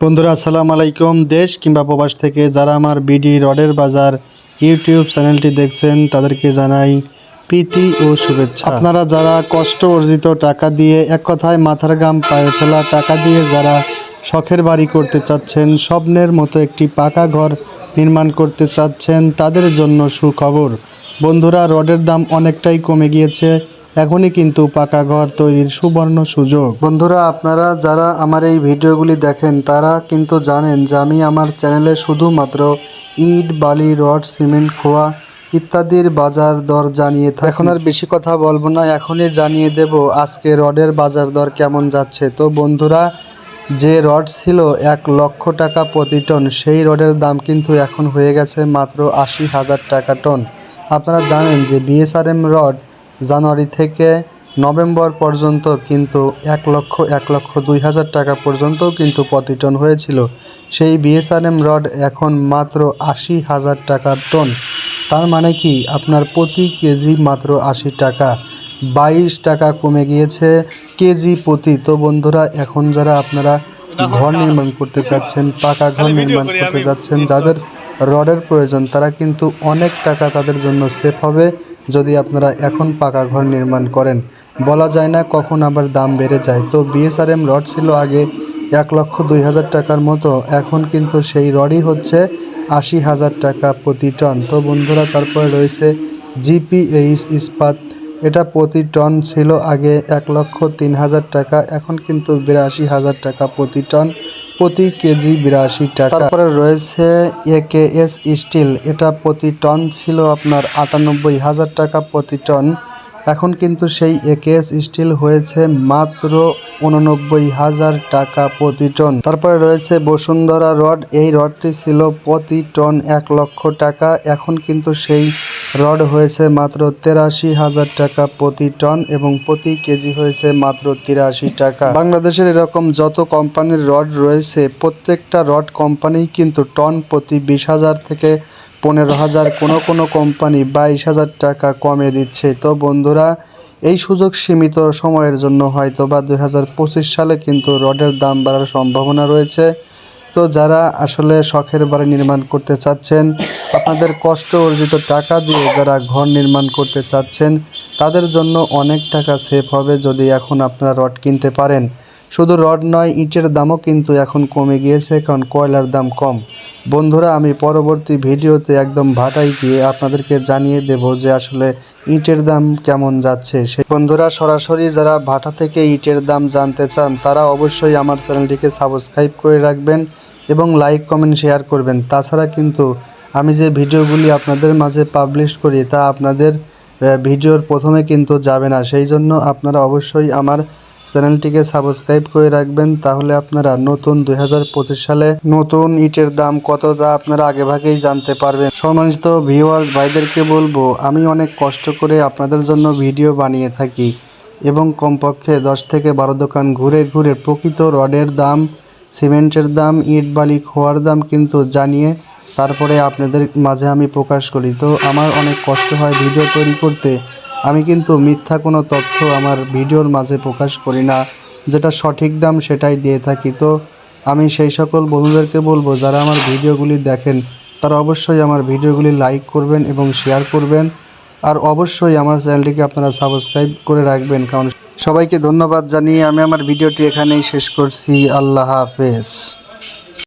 বন্ধুরা, আসসালামু আলাইকুম। দেশ কিংবা প্রবাস থেকে যারা আমার বিডি রডের বাজার ইউটিউব চ্যানেলটি দেখছেন, তাদেরকে জানাই প্রীতি ও শুভেচ্ছা। আপনারা যারা কষ্ট অর্জিত টাকা দিয়ে এক কথায় মাথার গাম পায়ে ফেলা টাকা দিয়ে যারা শখের বাড়ি করতে চাচ্ছেন, স্বপ্নের মতো একটি পাকা ঘর নির্মাণ করতে চাচ্ছেন, তাদের জন্য সুখবর। বন্ধুরা, রডের দাম অনেকটাই কমে গিয়েছে। এখনই কিন্তু পাকা ঘর তৈরির সুবর্ণ সুযোগ। বন্ধুরা আপনারা যারা আমার এই ভিডিওগুলি দেখেন তারা কিন্তু জানেন যে আমি আমার চ্যানেলে শুধুমাত্র ইট বালি রড সিমেন্ট খোয়া ইত্যাদির বাজার দর জানিয়ে থাকি। এখন আর বেশি কথা বলব না এখনই জানিয়ে দেব আজকে রডের বাজার দর কেমন যাচ্ছে। তো বন্ধুরা যে রড ছিল এক লক্ষ টাকা প্রতি টন সেই রডের দাম কিন্তু এখন হয়ে গেছে মাত্র আশি হাজার টাকা টন। আপনারা জানেন যে বিএসআরএম রড জানুয়ারি থেকে নভেম্বর পর্যন্ত কিন্তু এক লক্ষ এক লক্ষ দুই হাজার টাকা পর্যন্ত কিন্তু প্রতি হয়েছিল। সেই বিএসআরএম রড এখন মাত্র আশি হাজার টাকা টন। তার মানে কি? আপনার প্রতি কেজি মাত্র আশি টাকা। বাইশ টাকা কমে গিয়েছে কেজি প্রতি। তো বন্ধুরা, এখন যারা আপনারা ঘর নির্মাণ করতে চাচ্ছেন পাকা ঘর নির্মাণ করতে যাচ্ছেন যাদের রডের প্রয়োজন তারা কিন্তু অনেক টাকা তাদের জন্য সেফ হবে যদি আপনারা এখন পাকা ঘর নির্মাণ করেন। বলা যায় না কখন আবার দাম বেড়ে যায়। তো বিএসআরএম রড ছিল আগে এক লক্ষ দুই হাজার টাকার মতো এখন কিন্তু সেই রডই হচ্ছে আশি হাজার টাকা প্রতি টন। তো বন্ধুরা তারপরে রয়েছে জিপিএইচ ইস্পাত এটা প্রতি টন ছিল আগে এক লক্ষ তিন হাজার টাকা, এখন কিন্তু বিরাশি হাজার টাকা প্রতি টন, প্রতি কেজি বিরাশি টাকা। তারপরে রয়েছে এ কে এস স্টিল, এটা প্রতি টন ছিল আপনার আটানব্বই হাজার টাকা প্রতি টন, এখন কিন্তু সেই একেএস স্টিল হয়েছে মাত্র উননব্বই হাজার টাকা প্রতি টন। তারপরে রয়েছে বসুন্ধরা রড, এই রডটি ছিল প্রতি টন এক লক্ষ টাকা, এখন কিন্তু সেই রড হয়েছে মাত্র তেরাশি হাজার টাকা প্রতি টন এবং প্রতি কেজি হয়েছে মাত্র তিরাশি টাকা। বাংলাদেশের এরকম যত কোম্পানির রড রয়েছে, প্রত্যেকটা রড কোম্পানি কিন্তু টন প্রতি বিশ হাজার থেকে পনেরো হাজার কোনো কোনো কোম্পানি বাইশ হাজার টাকা কমে দিচ্ছে। তো বন্ধুরা, এই সুযোগ সীমিত সময়ের জন্য হয়তো বা দুই হাজার পঁচিশ সালে কিন্তু রডের দাম বাড়ার সম্ভাবনা রয়েছে। তো যারা আসলে শখের বাড়ি নির্মাণ করতে চাচ্ছেন আপনাদের কষ্ট অর্জিত টাকা দিয়ে যারা ঘর নির্মাণ করতে চাচ্ছেন, তাদের জন্য অনেক টাকা সেভ হবে যদি এখন আপনারা রড কিনতে পারেন। শুধু রড নয়, ইটের দামও কিন্তু এখন কমে গিয়েছে, কারণ কয়লার দাম কম। বন্ধুরা, আমি পরবর্তী ভিডিওতে একদম ভাটাই গিয়ে আপনাদেরকে জানিয়ে দেব যে আসলে ইটের দাম কেমন যাচ্ছে। সেই বন্ধুরা, সরাসরি যারা ভাটা থেকে ইটের দাম জানতে চান, তারা অবশ্যই আমার চ্যানেলটিকে সাবস্ক্রাইব করে রাখবেন। এবং লাইক কমেন্ট শেয়ার করবেন। তাছাড়া কিন্তু আমি যে ভিডিওগুলি আপনাদের মাঝে পাবলিশ করি, তা আপনাদের ভিডিওর প্রথমে কিন্তু যাবে না। সেই জন্য আপনারা অবশ্যই আমার চ্যানেলটিকে সাবস্ক্রাইব করে রাখবেন। তাহলে আপনারা নতুন দু হাজার পঁচিশ সালে নতুন ইটের দাম কত তা আপনারা আগে ভাগেই জানতে পারবেন। সম্মানিত ভিউয়ার্স ভাইদেরকে বলব, আমি অনেক কষ্ট করে আপনাদের জন্য ভিডিও বানিয়ে থাকি এবং কমপক্ষে দশ থেকে বারো দোকান ঘুরে ঘুরে প্রকৃত রডের দাম সিমেন্টের দাম, ইট বালি খোয়ার দাম কিন্তু জানিয়ে তারপরে আপনাদের মাঝে আমি প্রকাশ করি। তো আমার অনেক কষ্ট হয় ভিডিও তৈরি করতে। আমি কিন্তু মিথ্যা কোনো তথ্য আমার ভিডিওর মাঝে প্রকাশ করি না। যেটা সঠিক দাম সেটাই দিয়ে থাকি। তো আমি সেই সকল বন্ধুদেরকে বলব, যারা আমার ভিডিওগুলি দেখেন, তারা অবশ্যই আমার ভিডিওগুলি লাইক করবেন এবং শেয়ার করবেন। আর অবশ্যই আমার চ্যানেলটিকে আপনারা সাবস্ক্রাইব করে রাখবেন, কারণ সবাইকে ধন্যবাদ জানিয়ে আমি আমার ভিডিওটি এখানেই শেষ করছি। আল্লাহ হাফেজ।